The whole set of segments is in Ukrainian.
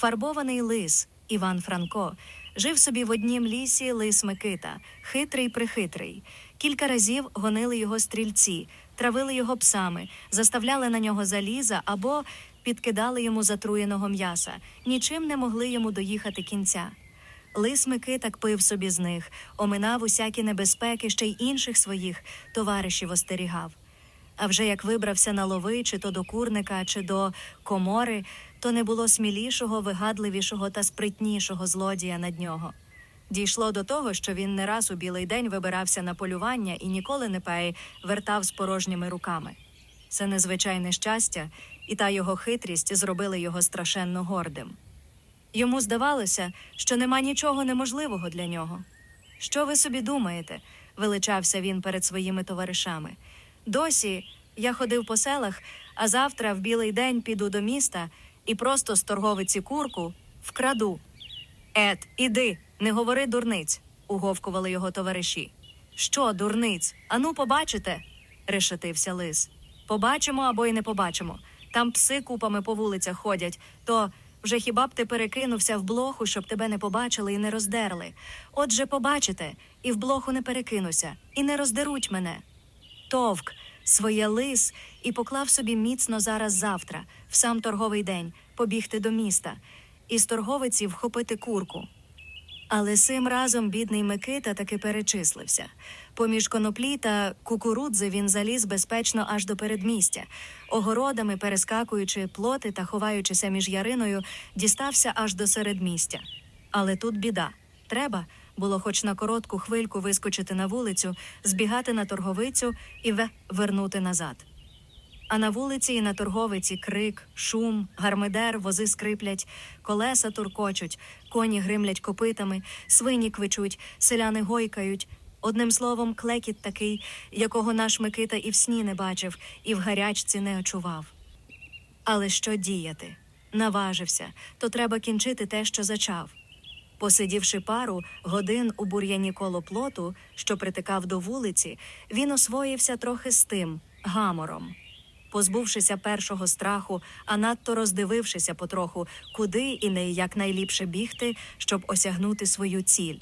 Фарбований лис Іван Франко жив собі в однім лісі лис Микита, хитрий прихитрий. Кілька разів гонили його стрільці, травили його псами, заставляли на нього заліза або підкидали йому затруєного м'яса. Нічим не могли йому доїхати кінця. Лис Микита пив собі з них, оминав усякі небезпеки, ще й інших своїх товаришів остерігав. А вже як вибрався на лови, чи то до курника, чи до комори, то не було смілішого, вигадливішого та спритнішого злодія над нього. Дійшло до того, що він не раз у білий день вибирався на полювання і ніколи не пей вертав з порожніми руками. Це незвичайне щастя, і та його хитрість зробили його страшенно гордим. Йому здавалося, що нема нічого неможливого для нього. Що ви собі думаєте? величався він перед своїми товаришами. Досі я ходив по селах, а завтра в білий день піду до міста і просто з торговиці курку вкраду. Ет, іди, не говори дурниць, уговкували його товариші. Що, дурниць? Ану, побачите? решетився лис. Побачимо або й не побачимо. Там пси купами по вулицях ходять, то вже хіба б ти перекинувся в блоху, щоб тебе не побачили і не роздерли. Отже, побачите, і в блоху не перекинуся, і не роздеруть мене. Товк своє лис і поклав собі міцно зараз завтра, в сам торговий день, побігти до міста, і з торговиці вхопити курку. Але сим разом бідний Микита таки перечислився. Поміж коноплі та кукурудзи він заліз безпечно аж до передмістя. Огородами, перескакуючи плоти та ховаючися між яриною, дістався аж до середмістя. Але тут біда. Треба було хоч на коротку хвильку вискочити на вулицю, збігати на торговицю і ве- вернути назад. А на вулиці і на торговиці крик, шум, гармидер, вози скриплять, колеса туркочуть, коні гримлять копитами, свині квичуть, селяни гойкають. Одним словом, клекіт такий, якого наш Микита і в сні не бачив, і в гарячці не очував. Але що діяти? Наважився, то треба кінчити те, що зачав. Посидівши пару годин у бур'яні коло плоту, що притикав до вулиці, він освоївся трохи з тим гамором. Позбувшися першого страху, а надто роздивившися потроху, куди і не як найліпше бігти, щоб осягнути свою ціль.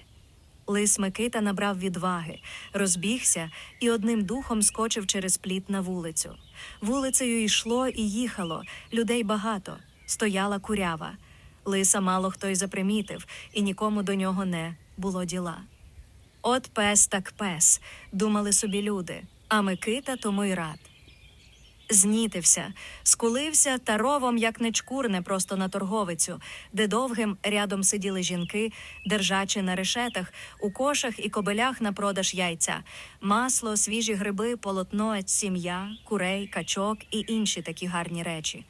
Лис Микита набрав відваги, розбігся і одним духом скочив через пліт на вулицю. Вулицею йшло і їхало, людей багато, стояла курява. Лиса мало хто й запримітив, і нікому до нього не було діла. От пес так пес, думали собі люди, а Микита тому й рад. Знітився, скулився та ровом, як не чкурне, просто на торговицю, де довгим рядом сиділи жінки, держачи на решетах, у кошах і кобелях на продаж яйця, масло, свіжі гриби, полотно, сім'я, курей, качок і інші такі гарні речі.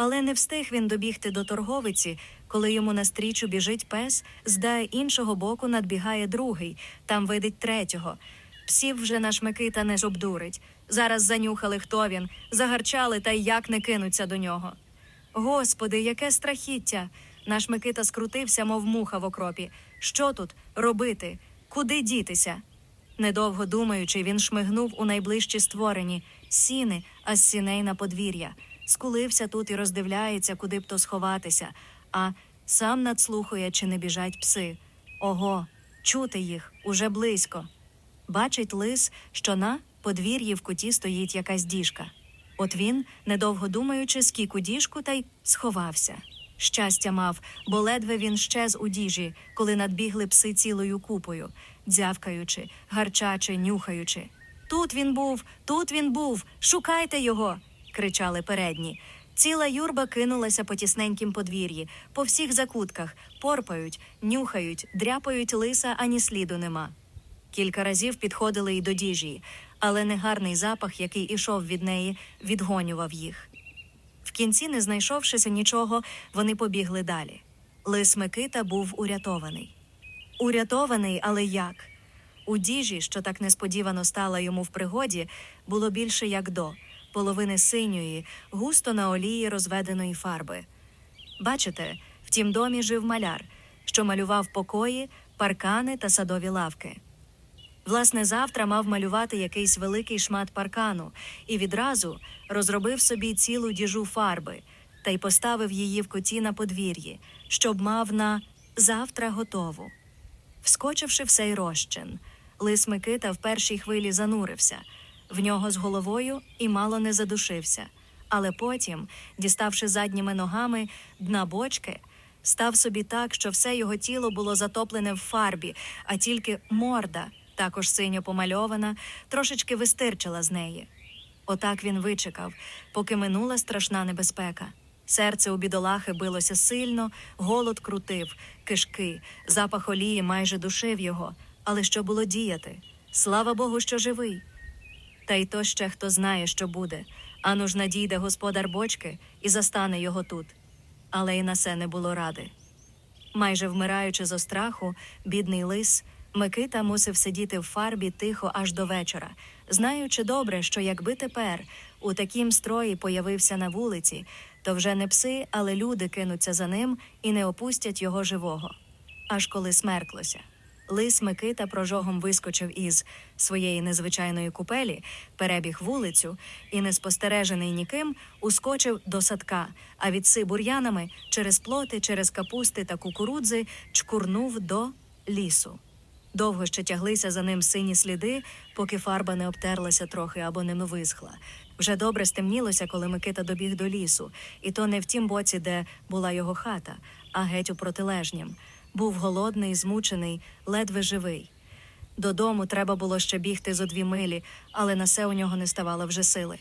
Але не встиг він добігти до торговиці, коли йому настрічу біжить пес, з іншого боку надбігає другий, там видить третього. Псів вже наш Микита не жобдурить. Зараз занюхали, хто він, загарчали та й як не кинуться до нього. Господи, яке страхіття! Наш Микита скрутився, мов муха в окропі. Що тут робити? Куди дітися? Недовго думаючи, він шмигнув у найближчі створені сіни, а з сіней на подвір'я. Скулився тут і роздивляється, куди б то сховатися, а сам надслухує, чи не біжать пси. Ого, чути їх уже близько. Бачить лис, що на подвір'ї в куті стоїть якась діжка. От він, недовго думаючи, скік у діжку та й сховався. Щастя мав, бо ледве він щез у діжі, коли надбігли пси цілою купою, дзявкаючи, гарчачи, нюхаючи. Тут він був, тут він був, шукайте його. Кричали передні. Ціла юрба кинулася по тісненькім подвір'ї, по всіх закутках, порпають, нюхають, дряпають лиса, ані сліду нема. Кілька разів підходили й до діжі, але негарний запах, який ішов від неї, відгонював їх. В кінці, не знайшовшися нічого, вони побігли далі. Лис Микита був урятований. Урятований, але як? У діжі, що так несподівано стала йому в пригоді, було більше як до половини синьої, густо на олії розведеної фарби. Бачите, в тім домі жив маляр, що малював покої, паркани та садові лавки. Власне, завтра мав малювати якийсь великий шмат паркану і відразу розробив собі цілу діжу фарби, та й поставив її в коті на подвір'ї, щоб мав на завтра готову. Вскочивши в сей розчин, лис Микита в першій хвилі занурився, в нього з головою і мало не задушився. Але потім, діставши задніми ногами дна бочки, став собі так, що все його тіло було затоплене в фарбі, а тільки морда, також синьо помальована, трошечки вистирчила з неї. Отак він вичекав, поки минула страшна небезпека. Серце у бідолахи билося сильно, голод крутив, кишки, запах олії майже душив його. Але що було діяти? Слава Богу, що живий. Та й то ще хто знає, що буде. Ану ж надійде господар бочки і застане його тут. Але й на це не було ради. Майже вмираючи зо страху, бідний лис, Микита мусив сидіти в фарбі тихо аж до вечора, знаючи добре, що якби тепер у такім строї появився на вулиці, то вже не пси, але люди кинуться за ним і не опустять його живого. Аж коли смерклося. Лис Микита прожогом вискочив із своєї незвичайної купелі, перебіг вулицю і, неспостережений ніким, ускочив до садка, а відси бур'янами через плоти, через капусти та кукурудзи чкурнув до лісу. Довго ще тяглися за ним сині сліди, поки фарба не обтерлася трохи або не висхла. Вже добре стемнілося, коли Микита добіг до лісу, і то не в тім боці, де була його хата, а геть у протилежнім. Був голодний, змучений, ледве живий. Додому треба було ще бігти зо дві милі, але на це у нього не ставало вже сили.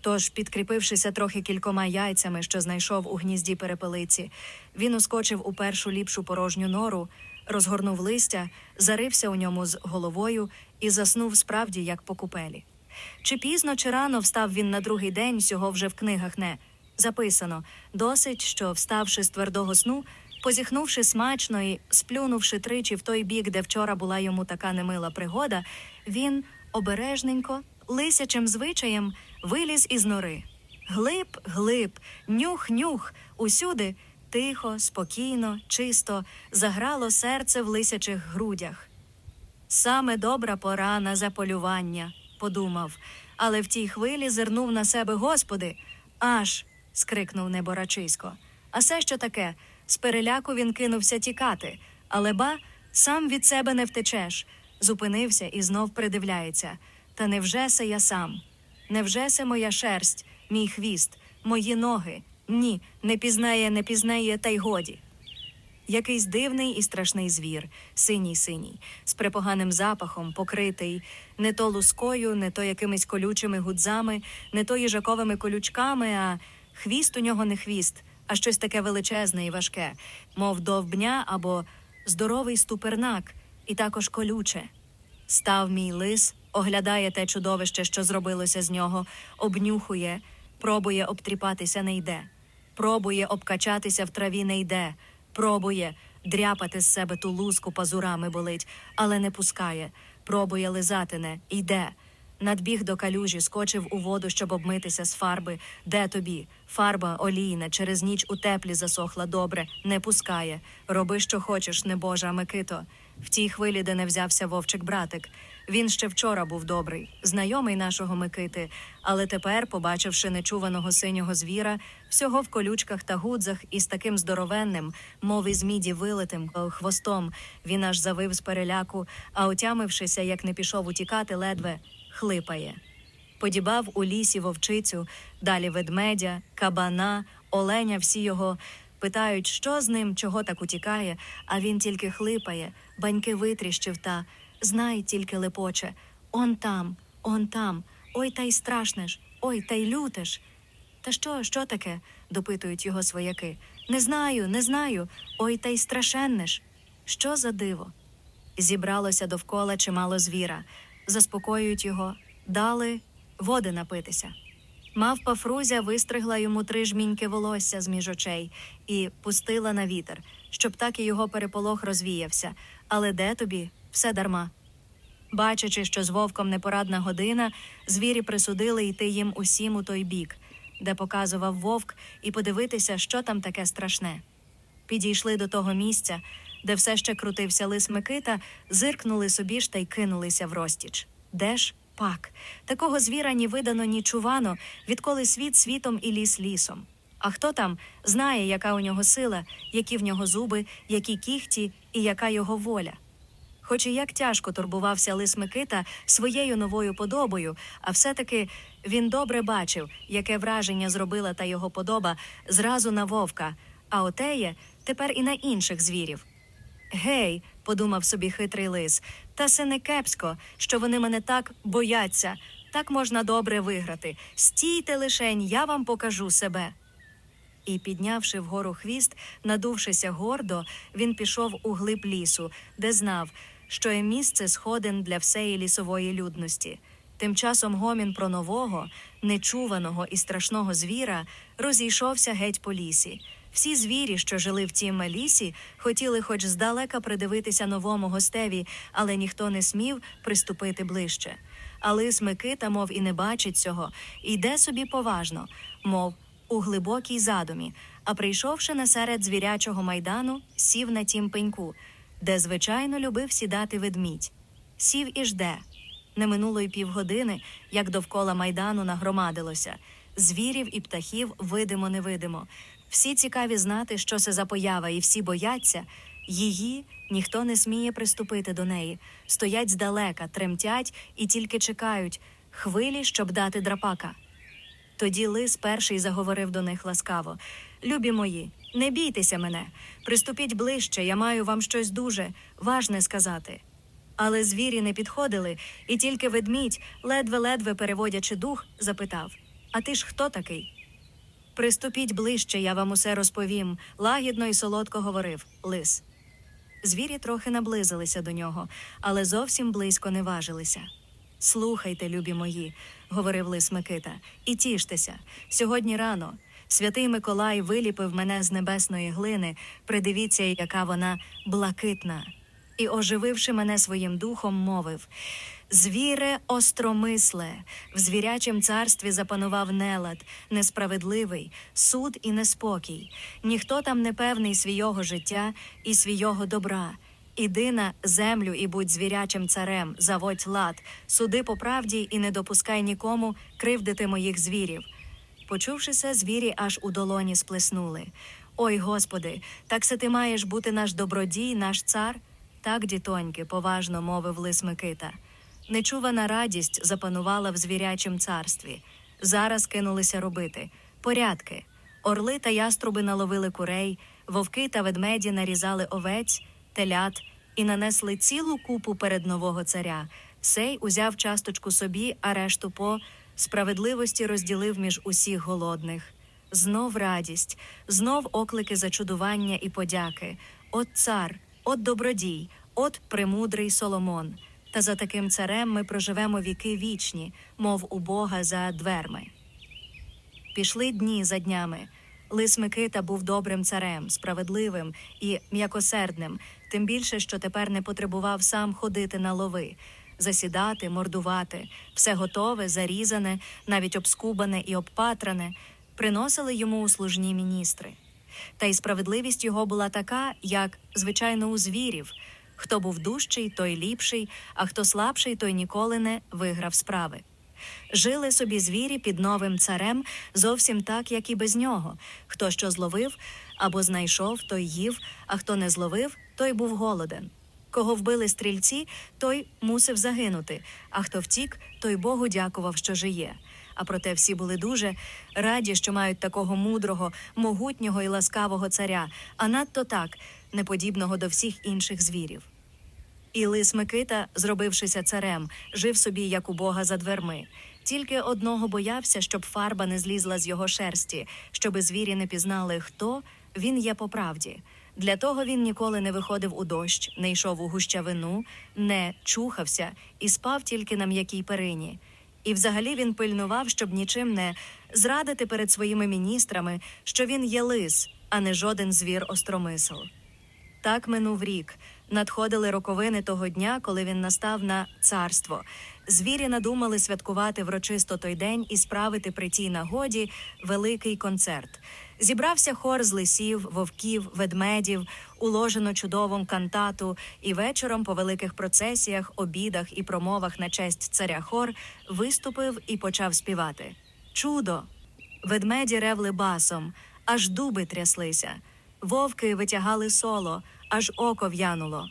Тож, підкріпившися трохи кількома яйцями, що знайшов у гнізді перепелиці, він ускочив у першу ліпшу порожню нору, розгорнув листя, зарився у ньому з головою і заснув справді, як по купелі. Чи пізно, чи рано встав він на другий день, сього вже в книгах не записано. Досить, що, вставши з твердого сну, позіхнувши смачно і сплюнувши тричі в той бік, де вчора була йому така немила пригода, він обережненько, лисячим звичаєм, виліз із нори. Глиб, глиб, нюх, нюх, усюди тихо, спокійно, чисто заграло серце в лисячих грудях. Саме добра пора на заполювання, подумав, але в тій хвилі зирнув на себе Господи. Аж. скрикнув неборачисько. А се що таке? З переляку він кинувся тікати, але ба, сам від себе не втечеш. Зупинився і знов придивляється. Та невже се я сам? Невже се моя шерсть, мій хвіст, мої ноги? Ні, не пізнає, не пізнає, та й годі. Якийсь дивний і страшний звір, синій синій, з препоганим запахом, покритий не то лускою, не то якимись колючими гудзами, не то їжаковими колючками, а хвіст у нього не хвіст, а щось таке величезне і важке, мов довбня або здоровий ступернак, і також колюче. Став мій лис, оглядає те чудовище, що зробилося з нього, обнюхує, пробує обтріпатися не йде, пробує обкачатися в траві не йде, пробує дряпати з себе ту луску пазурами болить, але не пускає, пробує лизати не йде. Надбіг до калюжі, скочив у воду, щоб обмитися з фарби. Де тобі? Фарба олійна, через ніч у теплі засохла добре, не пускає. Роби, що хочеш, небожа Микито. В тій хвилі, де не взявся вовчик братик. Він ще вчора був добрий, знайомий нашого Микити, але тепер, побачивши нечуваного синього звіра, всього в колючках та гудзах і з таким здоровенним, мов із міді вилитим е, хвостом, він аж завив з переляку, а отямившися, як не пішов утікати, ледве хлипає. Подібав у лісі вовчицю, далі ведмедя, кабана, оленя, всі його питають, що з ним, чого так утікає, а він тільки хлипає, баньки витріщив та знай тільки лепоче. Он там, он там, ой та й страшне ж, ой та й люте ж. Та що, що таке? допитують його свояки. Не знаю, не знаю. Ой та й страшенне ж. Що за диво? Зібралося довкола чимало звіра, заспокоюють його, дали води напитися. Мавпа Фрузя вистригла йому три жміньки волосся з між очей і пустила на вітер, щоб так і його переполох розвіявся. Але де тобі? Все дарма. Бачачи, що з вовком непорадна година, звірі присудили йти їм усім у той бік, де показував вовк, і подивитися, що там таке страшне. Підійшли до того місця, де все ще крутився лис Микита, зиркнули собі ж та й кинулися в розтіч. Де ж пак? Такого звіра ні видано, ні чувано, відколи світ світом і ліс лісом. А хто там знає, яка у нього сила, які в нього зуби, які кіхті і яка його воля. Хоч і як тяжко турбувався лис Микита своєю новою подобою, а все-таки він добре бачив, яке враження зробила та його подоба зразу на вовка, а отеє тепер і на інших звірів. Гей, подумав собі хитрий лис, та це не кепсько, що вони мене так бояться. Так можна добре виграти. Стійте лишень, я вам покажу себе. І, піднявши вгору хвіст, надувшися гордо, він пішов у глиб лісу, де знав, що є місце сходин для всеї лісової людності. Тим часом гомін про нового, нечуваного і страшного звіра розійшовся геть по лісі. Всі звірі, що жили в тім лісі, хотіли хоч здалека придивитися новому гостеві, але ніхто не смів приступити ближче. А лис Микита, мов і не бачить цього, йде собі поважно, мов у глибокій задумі, а прийшовши насеред звірячого майдану, сів на тім пеньку, де звичайно любив сідати ведмідь. Сів і жде. Не минуло й півгодини, як довкола майдану нагромадилося. Звірів і птахів видимо-невидимо. Всі цікаві знати, що це за поява, і всі бояться. Її ніхто не сміє приступити до неї. Стоять здалека, тремтять і тільки чекають хвилі, щоб дати драпака. Тоді лис перший заговорив до них ласкаво: Любі мої, не бійтеся мене, приступіть ближче, я маю вам щось дуже важне сказати. Але звірі не підходили, і тільки ведмідь, ледве-ледве переводячи дух, запитав: А ти ж хто такий? Приступіть ближче, я вам усе розповім, лагідно і солодко говорив лис. Звірі трохи наблизилися до нього, але зовсім близько не важилися. Слухайте, любі мої, говорив лис Микита, і тіштеся. Сьогодні рано святий Миколай виліпив мене з небесної глини. Придивіться, яка вона блакитна. І, ожививши мене своїм духом, мовив: Звіре остромисле, в звірячім царстві запанував нелад, несправедливий, суд і неспокій. Ніхто там не певний свійого життя і свійого добра. Іди на землю і будь звірячим царем, заводь лад, суди по правді і не допускай нікому кривдити моїх звірів. Почувши це, звірі аж у долоні сплеснули. Ой, Господи, так се ти маєш бути наш добродій, наш цар? Так, дітоньки, поважно мовив лис Микита. Нечувана радість запанувала в звірячім царстві. Зараз кинулися робити порядки. Орли та яструби наловили курей, вовки та ведмеді нарізали овець, телят і нанесли цілу купу перед нового царя. Сей узяв часточку собі, а решту по справедливості розділив між усіх голодних. Знов радість, знов оклики зачудування і подяки. От цар, от добродій, от премудрий Соломон. Та за таким царем ми проживемо віки вічні, мов у Бога за дверми. Пішли дні за днями. Лис Микита був добрим царем, справедливим і м'якосердним, тим більше, що тепер не потребував сам ходити на лови, засідати, мордувати, все готове, зарізане, навіть обскубане і обпатране, приносили йому у служні міністри. Та й справедливість його була така, як звичайно у звірів. Хто був дужчий, той ліпший, а хто слабший, той ніколи не виграв справи. Жили собі звірі під новим царем зовсім так, як і без нього. Хто що зловив або знайшов, той їв, а хто не зловив, той був голоден. Кого вбили стрільці, той мусив загинути, а хто втік, той Богу дякував, що жиє. А проте всі були дуже раді, що мають такого мудрого, могутнього і ласкавого царя, а надто так, неподібного до всіх інших звірів. І лис Микита, зробившися царем, жив собі, як у Бога за дверми. Тільки одного боявся, щоб фарба не злізла з його шерсті, щоби звірі не пізнали, хто він є по правді. Для того він ніколи не виходив у дощ, не йшов у гущавину, не чухався і спав тільки на м'якій перині. І взагалі він пильнував, щоб нічим не зрадити перед своїми міністрами, що він є лис, а не жоден звір остромисл. Так минув рік. Надходили роковини того дня, коли він настав на царство. Звірі надумали святкувати врочисто той день і справити при тій нагоді великий концерт. Зібрався хор з лисів, вовків, ведмедів, уложено чудовом кантату, і вечором по великих процесіях, обідах і промовах на честь царя хор виступив і почав співати. Чудо! Ведмеді ревли басом, аж дуби тряслися. Вовки витягали соло, аж око в'януло.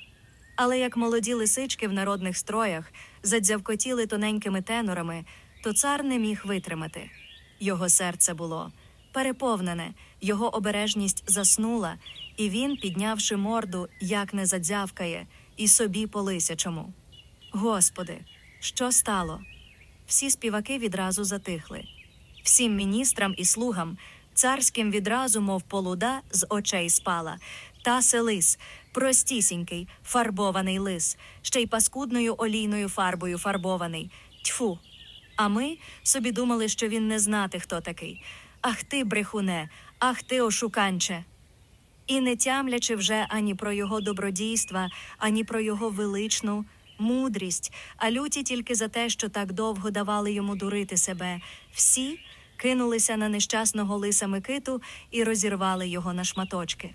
Але як молоді лисички в народних строях задзявкотіли тоненькими тенорами, то цар не міг витримати. Його серце було переповнене, його обережність заснула, і він, піднявши морду, як не задзявкає, і собі по лисячому. Господи, що стало? Всі співаки відразу затихли. Всім міністрам і слугам царським відразу, мов полуда, з очей спала. Та селис, простісінький, фарбований лис, ще й паскудною олійною фарбою фарбований. Тьфу. А ми собі думали, що він не знати, хто такий. Ах ти, брехуне, ах ти, ошуканче. І не тямлячи вже ані про його добродійства, ані про його величну мудрість, а люті тільки за те, що так довго давали йому дурити себе, всі кинулися на нещасного лиса Микиту і розірвали його на шматочки.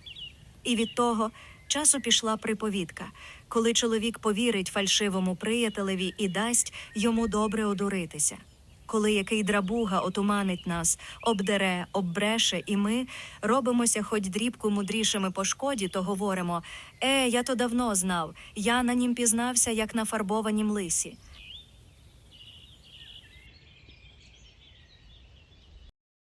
І від того часу пішла приповідка, коли чоловік повірить фальшивому приятелеві і дасть йому добре одуритися. Коли який драбуга отуманить нас, обдере, оббреше, і ми робимося хоч дрібку мудрішими по шкоді, то говоримо: Е, я то давно знав, я на нім пізнався, як на фарбованім лисі.